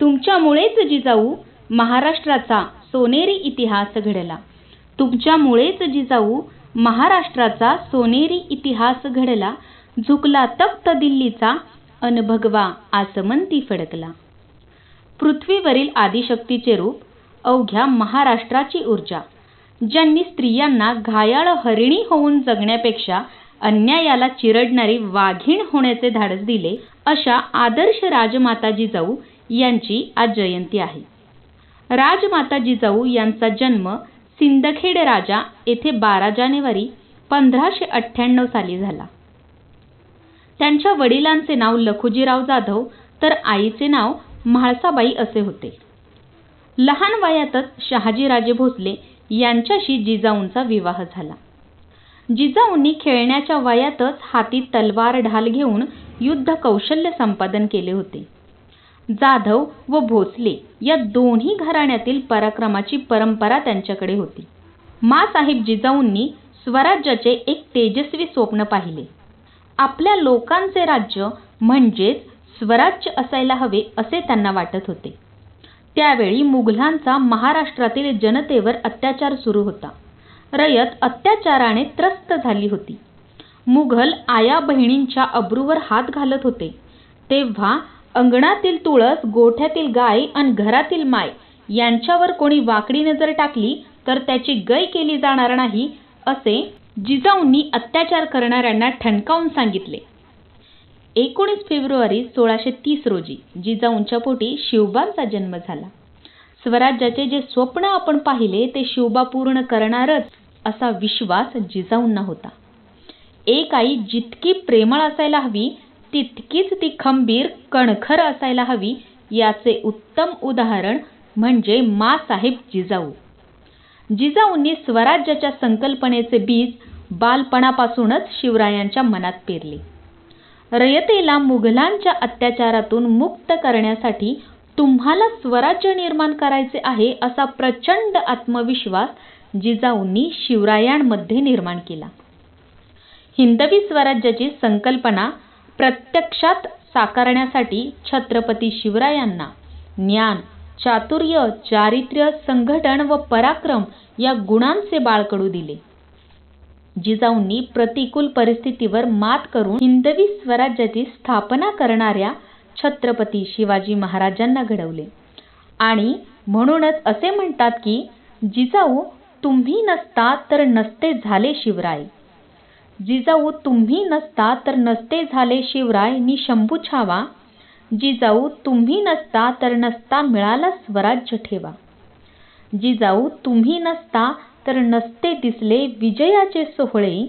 तुमच्यामुळेच जिजाऊ महाराष्ट्राचा सोनेरी इतिहास घडला. तुमच्यामुळेच जिजाऊ महाराष्ट्राचा सोनेरी इतिहास घडला. झुकला तख्त दिल्लीचा अन भगवा आसमंती फडकला. पृथ्वीवरील आदिशक्तीचे रूप अवघ्या महाराष्ट्राची ऊर्जा. ज्यांनी स्त्रियांना घायाळ हरिणी होऊन जगण्यापेक्षा अन्यायाला चिरडणारी वाघीण होण्याचे धाडस दिले अशा आदर्श राजमाता जिजाऊ यांची आज जयंती आहे. राजमाता जिजाऊ यांचा जन्म सिंदखेड राजा येथे बारा जानेवारी पंधराशे अठ्ठ्याण्णव साली झाला. त्यांच्या वडिलांचे नाव लखुजीराव जाधव तर आईचे नाव म्हाळसाबाई असे होते. लहान वयातच शहाजीराजे भोसले यांच्याशी जिजाऊंचा विवाह झाला. जिजाऊंनी खेळण्याच्या वयातच हाती तलवार ढाल घेऊन युद्ध कौशल्य संपादन केले होते. जाधव व भोसले या दोन्ही घराण्यातील पराक्रमाची परंपरा त्यांच्याकडे होती. मासाहेब जिजाऊंनी स्वराज्याचे एक तेजस्वी स्वप्न पाहिले. आपल्या लोकांचे राज्य म्हणजेच स्वराज्य असायला हवे असे त्यांना वाटत होते. त्यावेळी मुघलांचा महाराष्ट्रातील जनतेवर अत्याचार सुरू होता. रयत अत्याचाराने त्रस्त झाली होती. मुघल आया बहिणींच्या अब्रूवर हात घालत होते. तेव्हा अंगणातील तुळस गोठ्यातील गाय आणि घरातील माय यांच्यावर कोणी वाकडी नजर टाकली तर त्याची गय केली जाणार नाही असे जिजाऊंनी अत्याचार करणाऱ्यांना ठणकावून सांगितले. एकोणीस फेब्रुवारी सोळाशे तीस रोजी जिजाऊंच्या पोटी शिवबांचा जन्म झाला. स्वराज्याचे जे स्वप्न आपण पाहिले ते शिवबा पूर्ण करणारच असा विश्वास जिजाऊंना होता. एक आई जितकी प्रेमळ असायला हवी तितकीच ती खंबीर कणखर असायला हवी याचे उत्तम उदाहरण म्हणजे मासाहेब जिजाऊ. जिजाऊंनी स्वराज्याच्या संकल्पनेचे बीज बालपणापासूनच शिवरायांच्या मनात पेरले. रयतेला मुघलांच्या अत्याचारातून मुक्त करण्यासाठी तुम्हाला स्वराज्य निर्माण करायचे आहे असा प्रचंड आत्मविश्वास जिजाऊंनी शिवरायांमध्ये निर्माण केला. हिंदवी स्वराज्याची संकल्पना प्रत्यक्षात साकारण्यासाठी छत्रपती शिवरायांना ज्ञान चातुर्य चारित्र्य संघटन व पराक्रम या गुणांचे बाळकडू दिले. जिजाऊंनी प्रतिकूल परिस्थितीवर मात करून हिंदवी स्वराज्याची स्थापना करणाऱ्या छत्रपती शिवाजी महाराजांना घडवले. आणि म्हणूनच असे म्हणतात की जिजाऊ तुम्ही नसता तर नसते झाले शिवराय. जिजाऊ तुम्ही नसता तर नसते झाले शिवराय नि शंभू छावा. जिजाऊ तुम्ही नसता तर नसता मिळाला स्वराज्य ठेवा. जिजाऊ तुम्ही नसता तर नसते दिसले विजयाचे सोहळे.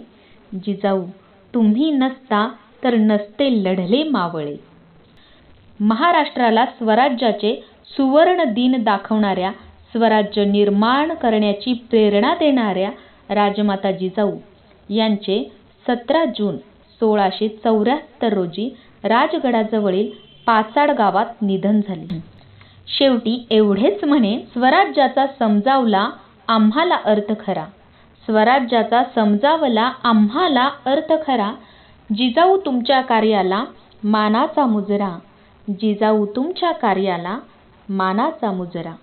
जिजाऊ तुम्ही नसता तर नसते लढले मावळे. महाराष्ट्राला स्वराज्याचे सुवर्ण दिन दाखवणाऱ्या स्वराज्य निर्माण करण्याची प्रेरणा देणाऱ्या राजमाता जिजाऊ यांचे सतरा जून सोळाशे चौऱ्याहत्तर रोजी राजगडाजवळील पाचाड गावात निधन झाले. शेवटी एवढेच म्हणे स्वराज्याचा समजावला आम्हाला अर्थ खरा. स्वराज्याचा समजावला आम्हाला अर्थ खरा. जिजाऊ तुमच्या कार्याला मानाचा मुजरा. जिजाऊ तुमच्या कार्याला मानाचा मुजरा.